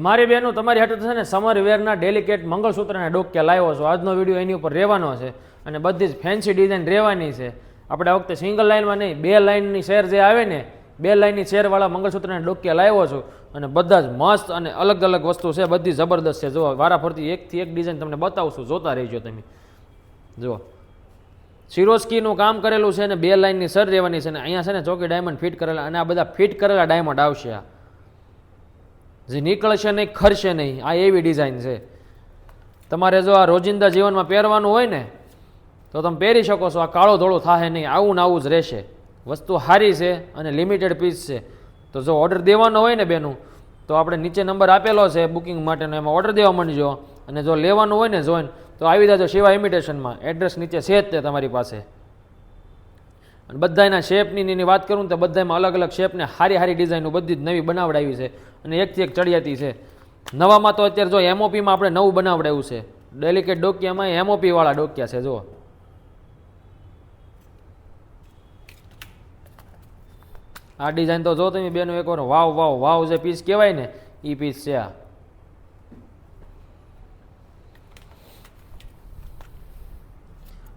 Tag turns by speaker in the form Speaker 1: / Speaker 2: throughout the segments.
Speaker 1: મારી બહેનો તમારી હાથે છે ને સમર વેરના ડેલિકેટ મંગળસૂત્રના ડોકે લાવ્યો છો. આજનો વીડિયો એની ઉપર રહેવાનો છે અને બધી જ ફેન્સી ડિઝાઇન રહેવાની છે. આપણે આ વખતે સિંગલ લાઇનમાં નહીં, બે લાઇનની શેર જે આવે ને, બે લાઇનની શેરવાળા મંગળસૂત્રના ડોકે લાવ્યો છું અને બધા જ મસ્ત અને અલગ અલગ વસ્તુ છે, બધી જબરદસ્ત છે. જુઓ, વારાફરતી એકથી એક ડિઝાઇન તમને બતાવશું જોતા રહેજો તમે. જુઓ. સિરોસ્કીનું કામ કરેલું છે અને બે લાઇનની સર રહેવાની છે અને અહીંયા છે ને ચોકી ડાયમંડ ફિટ કરેલા અને આ બધા ફિટ કરેલા ડાયમંડ આવશે આ. જે નીકળશે નહીં, ખરશે નહીં, આ એવી ડિઝાઇન છે. તમારે જો આ રોજિંદા જીવનમાં પહેરવાનું હોય ને, તો તમે પહેરી શકો છો, આ કાળો ધોળો થાય નહીં, આવું ને આવું જ રહેશે. વસ્તુ સારી છે અને લિમિટેડ પીસ છે. તો જો ઓર્ડર દેવાનો હોય ને બેનું, તો આપણે નીચે નંબર આપેલો છે બુકિંગ માટેનો, એમાં ઓર્ડર દેવા માંડજો. અને જો લેવાનું હોય ને, જોઈન, તો આવી જાજો શિવા ઇમિટેશનમાં એડ્રેસ નીચે છે જ તે તમારી પાસે. અને બધાના શેપની એની વાત કરું તો બધામાં અલગ અલગ શેપને સારી હારી ડિઝાઇનો બધી જ નવી બનાવડાવી છે અને એકથી એક ચડિયાતી છે. નવામાં તો અત્યારે જો એમઓપીમાં આપણે નવું બનાવડાવ્યું છે. ડેલિકેટ ડોકિયામાં એમઓપી વાળા ડોકિયા છે જો આ ડિઝાઇન તો જો તમે બેનો એકવાર વાવ વાવ વાવ જે પીસ કહેવાય ને એ પીસ છે આ.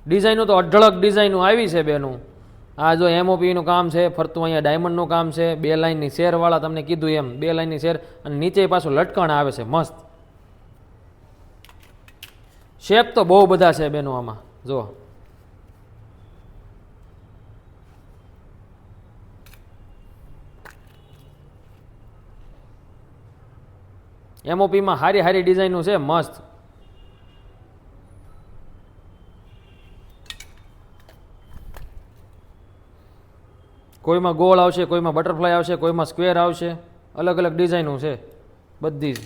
Speaker 1: ડિઝાઇનો તો અઢળક ડિઝાઇનો આવી છે બેનું. આ જો એમઓપીનું કામ છે, ફરતું અહીંયા ડાયમંડનું કામ છે, બે લાઇનની શેરવાળા તમને કીધું એમ, બે લાઇનની શેર અને નીચે પાછું લટકણ આવે છે, મસ્ત. શેપ તો બહુ બધા છે બેનો આમાં જો એમઓપીમાં હારી હારી ડિઝાઇનનું છે, મસ્ત. કોઈમાં ગોળ આવશે, કોઈમાં બટરફ્લાય આવશે, કોઈમાં સ્ક્વેર આવશે. અલગ અલગ ડિઝાઇનો છે, બધી જ.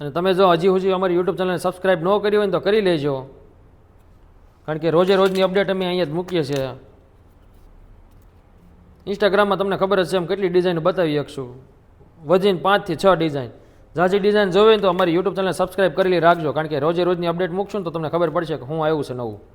Speaker 1: અને તમે જો હજી હજી અમારી યુટ્યુબ ચેનલને સબસ્ક્રાઈબ ન કરી હોય ને તો કરી લેજો. કારણ કે રોજે રોજની અપડેટ અમે અહીંયા જ મૂકીએ છીએ. ઇન્સ્ટાગ્રામમાં તમને ખબર જ છે એમ કેટલી ડિઝાઇન બતાવી શકશું. વધીને પાંચથી છ ડિઝાઇન. જાજી ડિઝાઇન જોવે તો અમારી યુટ્યુબ ચેનલ સબસ્ક્રાઈબ કરી રાખજો. કારણ કે રોજે રોજની અપડેટ મૂકશું ને તો તમને ખબર પડશે કે હું આવ્યું છે નવું.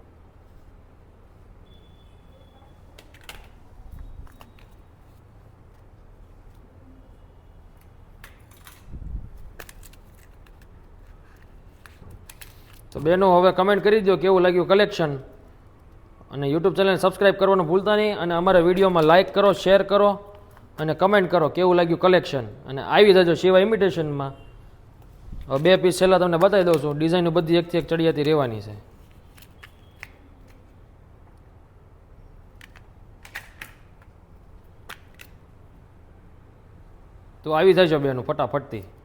Speaker 1: તો બેનો હવે કમેન્ટ કરી દો કેવું લાગ્યું કલેક્શન અને યુટ્યુબ ચેનલ સબસ્ક્રાઈબ કરવાનું ભૂલતા નહીં અને અમારા વિડીયોમાં લાઇક કરો શેર કરો અને કમેન્ટ કરો કેવું લાગ્યું કલેક્શન અને આવી જજો શિવા ઇમિટેશનમાં હવે બે પીસ છેલ્લા તમને બતાવી દઉં છું. ડિઝાઇન બધી એકથી એક ચડિયાતી રહેવાની છે. તો આવી જજો બેનું, ફટાફટથી.